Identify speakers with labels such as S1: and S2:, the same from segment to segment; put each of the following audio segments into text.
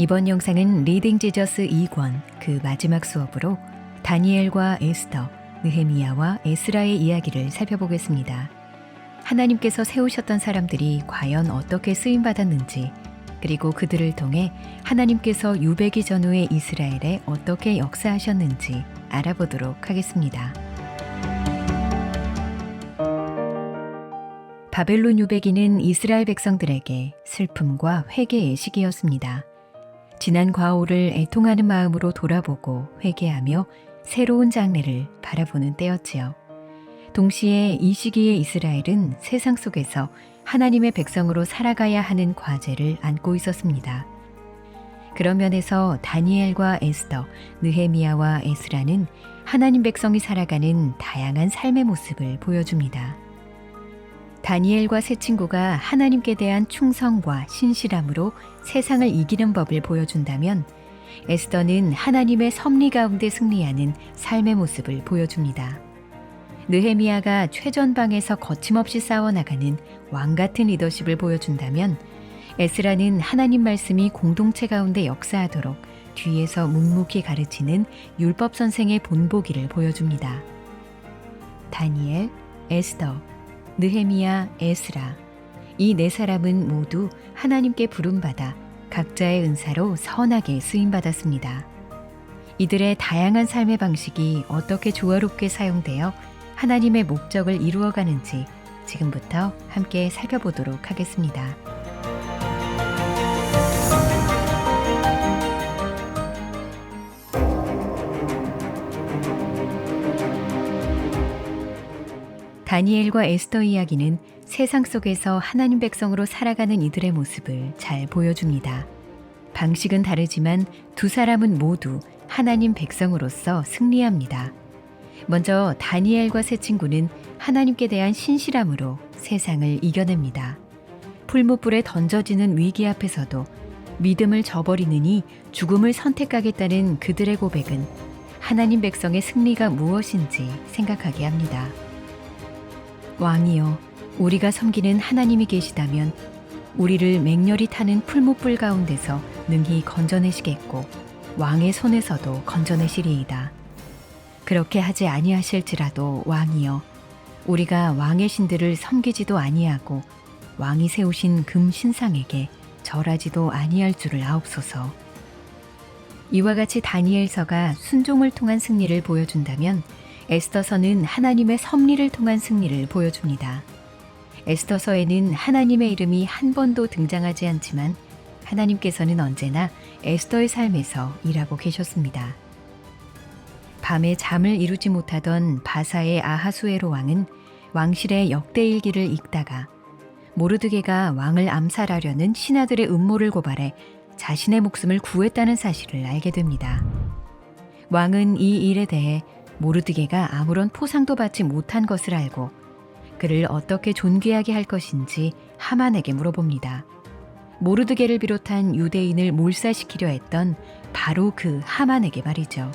S1: 이번 영상은 리딩 지저스 2권 그 마지막 수업으로 다니엘과 에스더, 느헤미야와 에스라의 이야기를 살펴보겠습니다. 하나님께서 세우셨던 사람들이 과연 어떻게 쓰임 받았는지, 그리고 그들을 통해 하나님께서 유배기 전후의 이스라엘에 어떻게 역사하셨는지 알아보도록 하겠습니다. 바벨론 유배기는 이스라엘 백성들에게 슬픔과 회개의 시기였습니다. 지난 과오를 애통하는 마음으로 돌아보고 회개하며 새로운 장래를 바라보는 때였지요. 동시에 이 시기의 이스라엘은 세상 속에서 하나님의 백성으로 살아가야 하는 과제를 안고 있었습니다. 그런 면에서 다니엘과 에스더, 느헤미야와 에스라는 하나님 백성이 살아가는 다양한 삶의 모습을 보여줍니다. 다니엘과 세 친구가 하나님께 대한 충성과 신실함으로 세상을 이기는 법을 보여준다면 에스더는 하나님의 섭리 가운데 승리하는 삶의 모습을 보여줍니다. 느헤미야가 최전방에서 거침없이 싸워나가는 왕 같은 리더십을 보여준다면 에스라는 하나님 말씀이 공동체 가운데 역사하도록 뒤에서 묵묵히 가르치는 율법 선생의 본보기를 보여줍니다. 다니엘, 에스더, 느헤미야, 에스라 이 네 사람은 모두 하나님께 부름받아 각자의 은사로 선하게 쓰임 받았습니다. 이들의 다양한 삶의 방식이 어떻게 조화롭게 사용되어 하나님의 목적을 이루어가는지 지금부터 함께 살펴보도록 하겠습니다. 다니엘과 에스더 이야기는 세상 속에서 하나님 백성으로 살아가는 이들의 모습을 잘 보여줍니다. 방식은 다르지만 두 사람은 모두 하나님 백성으로서 승리합니다. 먼저 다니엘과 세 친구는 하나님께 대한 신실함으로 세상을 이겨냅니다. 풀무불에 던져지는 위기 앞에서도 믿음을 저버리느니 죽음을 선택하겠다는 그들의 고백은 하나님 백성의 승리가 무엇인지 생각하게 합니다. 왕이여, 우리가 섬기는 하나님이 계시다면 우리를 맹렬히 타는 풀무불 가운데서 능히 건져내시겠고 왕의 손에서도 건져내시리이다. 그렇게 하지 아니하실지라도 왕이여, 우리가 왕의 신들을 섬기지도 아니하고 왕이 세우신 금 신상에게 절하지도 아니할 줄을 아옵소서. 이와 같이 다니엘서가 순종을 통한 승리를 보여준다면 에스더서는 하나님의 섭리를 통한 승리를 보여줍니다. 에스더서에는 하나님의 이름이 한 번도 등장하지 않지만 하나님께서는 언제나 에스더의 삶에서 일하고 계셨습니다. 밤에 잠을 이루지 못하던 바사의 아하수에로 왕은 왕실의 역대일기를 읽다가 모르드게가 왕을 암살하려는 신하들의 음모를 고발해 자신의 목숨을 구했다는 사실을 알게 됩니다. 왕은 이 일에 대해 모르드게가 아무런 포상도 받지 못한 것을 알고 그를 어떻게 존귀하게 할 것인지 하만에게 물어봅니다. 모르드게를 비롯한 유대인을 몰살시키려 했던 바로 그 하만에게 말이죠.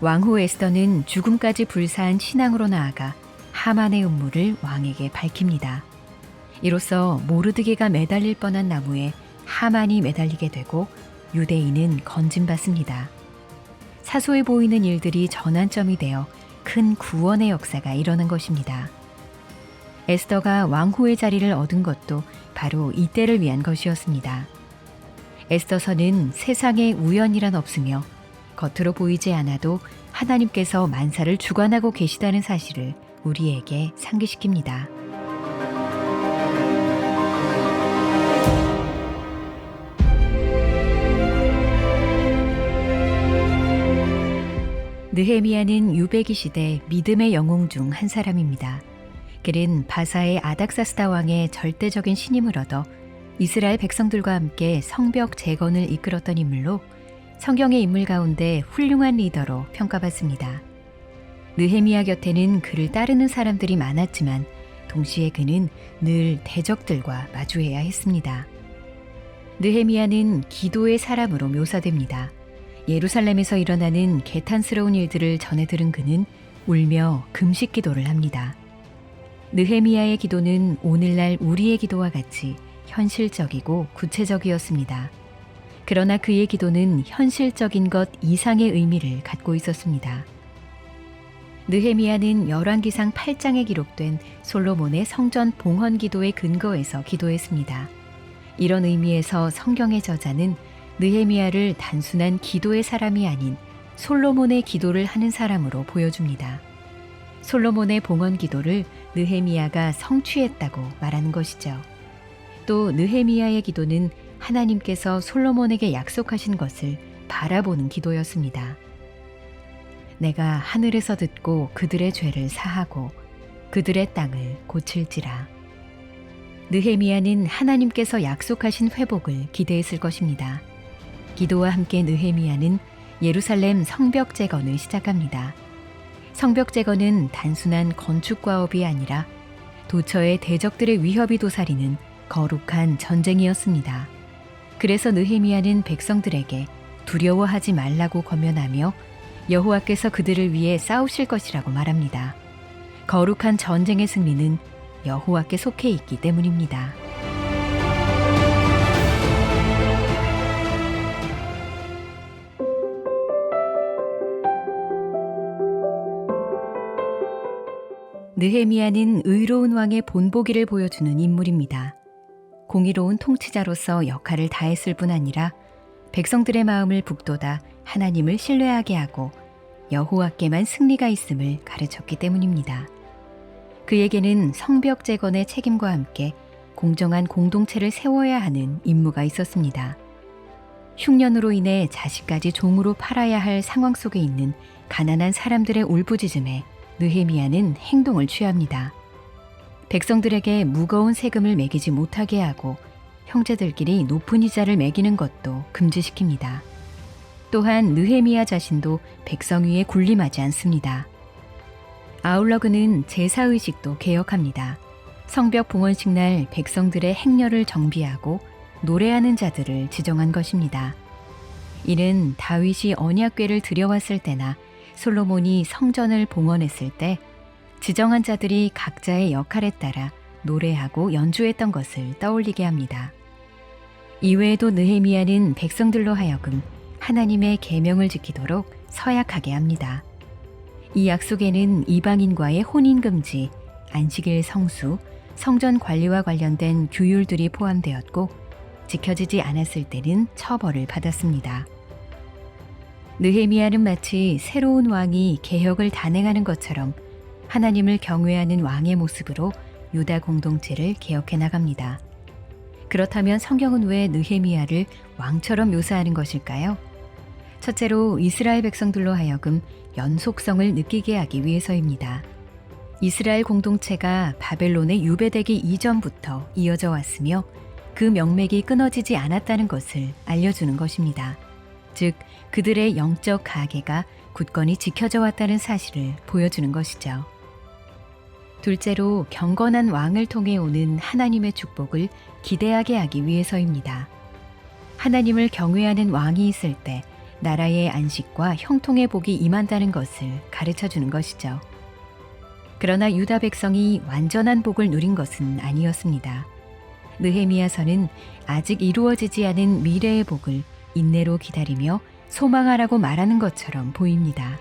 S1: 왕후 에스더는 죽음까지 불사한 신앙으로 나아가 하만의 음모를 왕에게 밝힙니다. 이로써 모르드게가 매달릴 뻔한 나무에 하만이 매달리게 되고 유대인은 건진받습니다. 사소해 보이는 일들이 전환점이 되어 큰 구원의 역사가 일어난 것입니다. 에스더가 왕후의 자리를 얻은 것도 바로 이때를 위한 것이었습니다. 에스더서는 세상에 우연이란 없으며 겉으로 보이지 않아도 하나님께서 만사를 주관하고 계시다는 사실을 우리에게 상기시킵니다. 느헤미야는 유배기 시대 믿음의 영웅 중 한 사람입니다. 그는 바사의 아닥사스다 왕의 절대적인 신임을 얻어 이스라엘 백성들과 함께 성벽 재건을 이끌었던 인물로 성경의 인물 가운데 훌륭한 리더로 평가받습니다. 느헤미야 곁에는 그를 따르는 사람들이 많았지만 동시에 그는 늘 대적들과 마주해야 했습니다. 느헤미야는 기도의 사람으로 묘사됩니다. 예루살렘에서 일어나는 개탄스러운 일들을 전해 들은 그는 울며 금식 기도를 합니다. 느헤미야의 기도는 오늘날 우리의 기도와 같이 현실적이고 구체적이었습니다. 그러나 그의 기도는 현실적인 것 이상의 의미를 갖고 있었습니다. 느헤미야는 열왕기상 8장에 기록된 솔로몬의 성전 봉헌 기도의 근거에서 기도했습니다. 이런 의미에서 성경의 저자는 느헤미야를 단순한 기도의 사람이 아닌 솔로몬의 기도를 하는 사람으로 보여줍니다. 솔로몬의 봉헌 기도를 느헤미야가 성취했다고 말하는 것이죠. 또 느헤미야의 기도는 하나님께서 솔로몬에게 약속하신 것을 바라보는 기도였습니다. 내가 하늘에서 듣고 그들의 죄를 사하고 그들의 땅을 고칠지라. 느헤미야는 하나님께서 약속하신 회복을 기대했을 것입니다. 기도와 함께 느헤미야는 예루살렘 성벽 재건을 시작합니다. 성벽 재건은 단순한 건축 과업이 아니라 도처의 대적들의 위협이 도사리는 거룩한 전쟁이었습니다. 그래서 느헤미야는 백성들에게 두려워하지 말라고 권면하며 여호와께서 그들을 위해 싸우실 것이라고 말합니다. 거룩한 전쟁의 승리는 여호와께 속해 있기 때문입니다. 느헤미야는 의로운 왕의 본보기를 보여주는 인물입니다. 공의로운 통치자로서 역할을 다했을 뿐 아니라 백성들의 마음을 북돋아 하나님을 신뢰하게 하고 여호와께만 승리가 있음을 가르쳤기 때문입니다. 그에게는 성벽 재건의 책임과 함께 공정한 공동체를 세워야 하는 임무가 있었습니다. 흉년으로 인해 자식까지 종으로 팔아야 할 상황 속에 있는 가난한 사람들의 울부짖음에 느헤미야는 행동을 취합니다. 백성들에게 무거운 세금을 매기지 못하게 하고 형제들끼리 높은 이자를 매기는 것도 금지시킵니다. 또한 느헤미야 자신도 백성 위에 군림하지 않습니다. 아울러 그는 제사 의식도 개혁합니다. 성벽 봉헌식 날 백성들의 행렬을 정비하고 노래하는 자들을 지정한 것입니다. 이는 다윗이 언약궤를 들여왔을 때나 솔로몬이 성전을 봉헌했을 때 지정한 자들이 각자의 역할에 따라 노래하고 연주했던 것을 떠올리게 합니다. 이외에도 느헤미야는 백성들로 하여금 하나님의 계명을 지키도록 서약하게 합니다. 이 약속에는 이방인과의 혼인 금지, 안식일 성수, 성전 관리와 관련된 규율들이 포함되었고 지켜지지 않았을 때는 처벌을 받았습니다. 느헤미야는 마치 새로운 왕이 개혁을 단행하는 것처럼 하나님을 경외하는 왕의 모습으로 유다 공동체를 개혁해 나갑니다. 그렇다면 성경은 왜 느헤미야를 왕처럼 묘사하는 것일까요? 첫째로 이스라엘 백성들로 하여금 연속성을 느끼게 하기 위해서입니다. 이스라엘 공동체가 바벨론에 유배되기 이전부터 이어져 왔으며 그 명맥이 끊어지지 않았다는 것을 알려주는 것입니다. 즉, 그들의 영적 가계가 굳건히 지켜져 왔다는 사실을 보여주는 것이죠. 둘째로 경건한 왕을 통해 오는 하나님의 축복을 기대하게 하기 위해서입니다. 하나님을 경외하는 왕이 있을 때 나라의 안식과 형통의 복이 임한다는 것을 가르쳐 주는 것이죠. 그러나 유다 백성이 완전한 복을 누린 것은 아니었습니다. 느헤미야서는 아직 이루어지지 않은 미래의 복을 인내로 기다리며 소망하라고 말하는 것처럼 보입니다.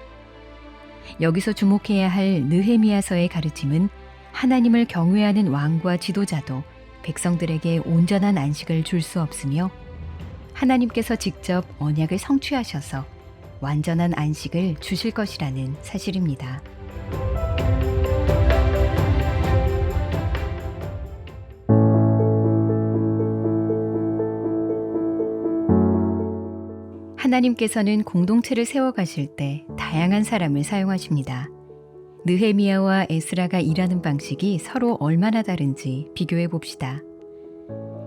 S1: 여기서 주목해야 할 느헤미야서의 가르침은 하나님을 경외하는 왕과 지도자도 백성들에게 온전한 안식을 줄 수 없으며 하나님께서 직접 언약을 성취하셔서 완전한 안식을 주실 것이라는 사실입니다. 하나님께서는 공동체를 세워가실 때 다양한 사람을 사용하십니다. 느헤미야와 에스라가 일하는 방식이 서로 얼마나 다른지 비교해 봅시다.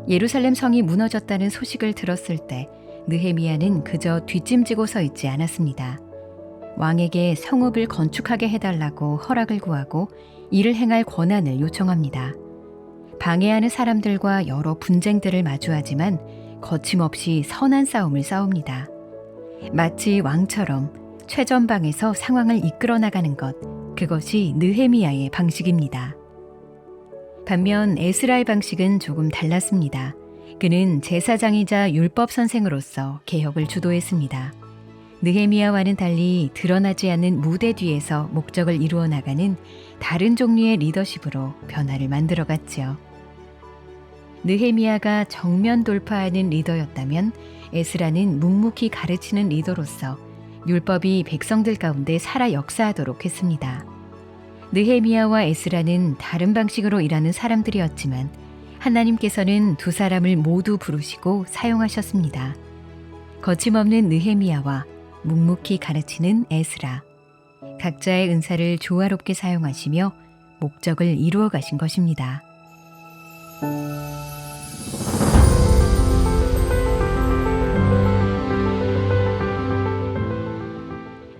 S1: 예루살렘 성이 무너졌다는 소식을 들었을 때 느헤미야는 그저 뒷짐지고 서 있지 않았습니다. 왕에게 성읍을 건축하게 해달라고 허락을 구하고 이를 행할 권한을 요청합니다. 방해하는 사람들과 여러 분쟁들을 마주하지만 거침없이 선한 싸움을 싸웁니다. 마치 왕처럼 최전방에서 상황을 이끌어 나가는 것, 그것이 느헤미야의 방식입니다. 반면 에스라의 방식은 조금 달랐습니다. 그는 제사장이자 율법 선생으로서 개혁을 주도했습니다. 느헤미야와는 달리 드러나지 않는 무대 뒤에서 목적을 이루어 나가는 다른 종류의 리더십으로 변화를 만들어 갔지요. 느헤미야가 정면 돌파하는 리더였다면 에스라는 묵묵히 가르치는 리더로서 율법이 백성들 가운데 살아 역사하도록 했습니다. 느헤미야와 에스라는 다른 방식으로 일하는 사람들이었지만 하나님께서는 두 사람을 모두 부르시고 사용하셨습니다. 거침없는 느헤미야와 묵묵히 가르치는 에스라. 각자의 은사를 조화롭게 사용하시며 목적을 이루어 가신 것입니다.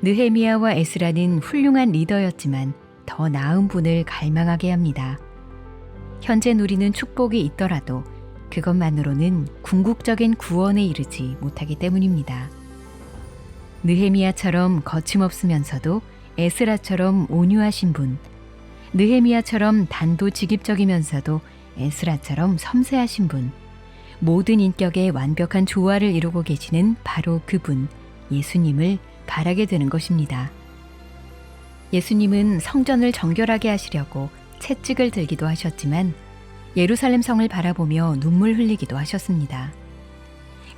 S1: 느헤미야와 에스라는 훌륭한 리더였지만 더 나은 분을 갈망하게 합니다. 현재 누리는 축복이 있더라도 그것만으로는 궁극적인 구원에 이르지 못하기 때문입니다. 느헤미야처럼 거침없으면서도 에스라처럼 온유하신 분, 느헤미야처럼 단도직입적이면서도 에스라처럼 섬세하신 분, 모든 인격의 완벽한 조화를 이루고 계시는 바로 그분, 예수님을 바라게 되는 것입니다. 예수님은 성전을 정결하게 하시려고 채찍을 들기도 하셨지만 예루살렘 성을 바라보며 눈물 흘리기도 하셨습니다.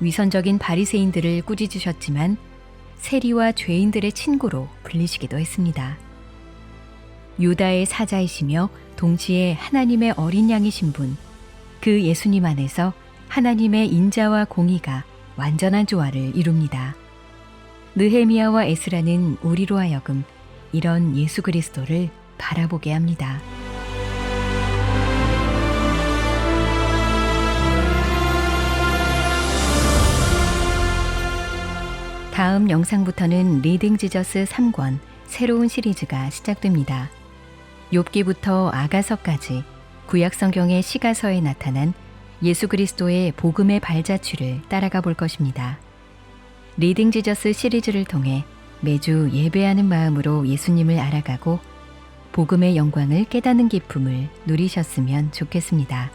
S1: 위선적인 바리새인들을 꾸짖으셨지만 세리와 죄인들의 친구로 불리시기도 했습니다. 유다의 사자이시며 동시에 하나님의 어린 양이신 분, 그 예수님 안에서 하나님의 인자와 공의가 완전한 조화를 이룹니다. 느헤미야와 에스라는 우리로 하여금 이런 예수 그리스도를 바라보게 합니다. 다음 영상부터는 리딩 지저스 3권 새로운 시리즈가 시작됩니다. 욥기부터 아가서까지 구약 성경의 시가서에 나타난 예수 그리스도의 복음의 발자취를 따라가 볼 것입니다. 리딩 지저스 시리즈를 통해 매주 예배하는 마음으로 예수님을 알아가고 복음의 영광을 깨닫는 기쁨을 누리셨으면 좋겠습니다.